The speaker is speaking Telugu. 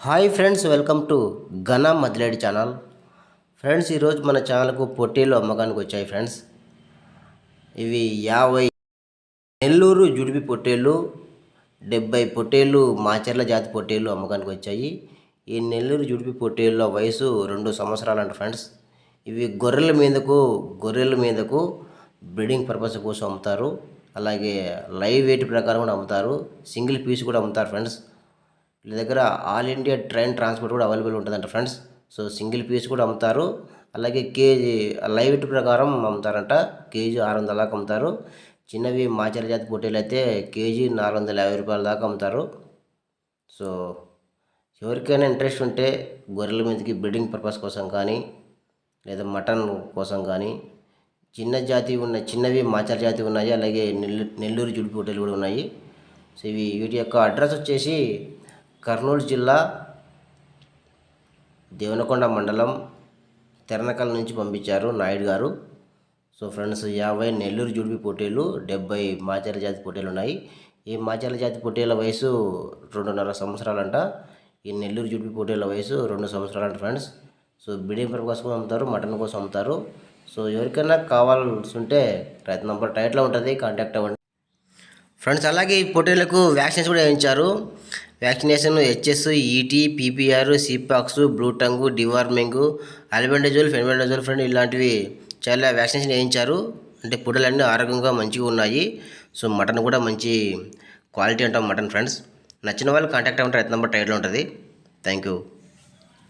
హాయ్ ఫ్రెండ్స్ వెల్కమ్ టు ఘన మదిలేడి ఛానల్. ఫ్రెండ్స్ ఈరోజు మన ఛానల్కు పొట్టేలు అమ్మకానికి వచ్చాయి ఫ్రెండ్స్. ఇవి యాభై నెల్లూరు జుడిపి పొట్టేళ్ళు డెబ్బై పొట్టేళ్ళు మాచర్ల జాతి పొట్టేళ్ళు అమ్మకానికి వచ్చాయి. ఈ నెల్లూరు జుడిపి పొట్టేళ్ళ వయసు రెండు సంవత్సరాలంట ఫ్రెండ్స్. ఇవి గొర్రెల మీదకు గొర్రెల మీదకు బ్రీడింగ్ పర్పస్ కోసం అమ్ముతారు. అలాగే లైవ్ వెయిట్ ప్రకారం కూడా అమ్ముతారు. సింగిల్ పీస్ కూడా అమ్ముతారు ఫ్రెండ్స్. వీళ్ళ దగ్గర ఆల్ ఇండియా ట్రైన్ ట్రాన్స్పోర్ట్ కూడా అవైలబుల్ ఉంటుందంట ఫ్రెండ్స్. సో సింగిల్ పీస్ కూడా అమ్ముతారు. అలాగే కేజీ లైవ్ ప్రకారం అమ్ముతారంట. కేజీ ఆరు వందల దాకా అమ్ముతారు. చిన్నవి మాచర జాతి పొట్టేలు అయితే కేజీ నాలుగు వందల యాభై రూపాయల దాకా అమ్ముతారు. సో ఎవరికైనా ఇంట్రెస్ట్ ఉంటే గొర్రెల మీదకి బ్రీడింగ్ పర్పస్ కోసం కానీ లేదా మటన్ కోసం కానీ చిన్న జాతి ఉన్న చిన్నవి మాచల జాతి ఉన్నాయి. అలాగే నెల్లూరు నెల్లూరు జుడి పొట్టేలు కూడా ఉన్నాయి. సో ఇవి వీటి యొక్క అడ్రస్ వచ్చేసి కర్నూలు జిల్లా దేవనకొండ మండలం తెరనకల్ నుంచి పంపించారు నాయుడు గారు. సో ఫ్రెండ్స్ యాభై నెల్లూరు జుడిపి పోటీలు డెబ్బై మాచర్ల జాతి పోటీలు ఉన్నాయి. ఈ మాచర్ల జాతి పోటీల వయసు రెండున్నర సంవత్సరాలంట. ఈ నెల్లూరు జుడిపి పోటీల వయసు రెండు సంవత్సరాలంట ఫ్రెండ్స్. సో బిడియం పర్ కోసం అమ్ముతారు మటన్ కోసం అమ్ముతారు. సో ఎవరికైనా కావాల్సి ఉంటే రైతు నంబర్ టైట్లో ఉంటుంది కాంటాక్ట్ అవ్వండి. ఫ్రెండ్స్ అలాగే ఈ పోటీలకు వ్యాక్సిన్స్ కూడా వేయించారు. Vaccination HS ET PPR sheep pox bluetongue deworming albendazole fenbendazole friend ఇలాంటివి చాలా వ్యాక్సినేషన్ వేయించారు. అంటే పొట్టేలన్నీ ఆరోగ్యంగా మంచిగా ఉన్నాయి. సో మటన్ కూడా మంచి క్వాలిటీ ఉంటాం మటన్ ఫ్రెండ్స్. నచ్చిన వాళ్ళు కాంటాక్ట్ అవ్వండి. రైతు నెంబర్ టైర్లో ఉంటుంది. Thank you.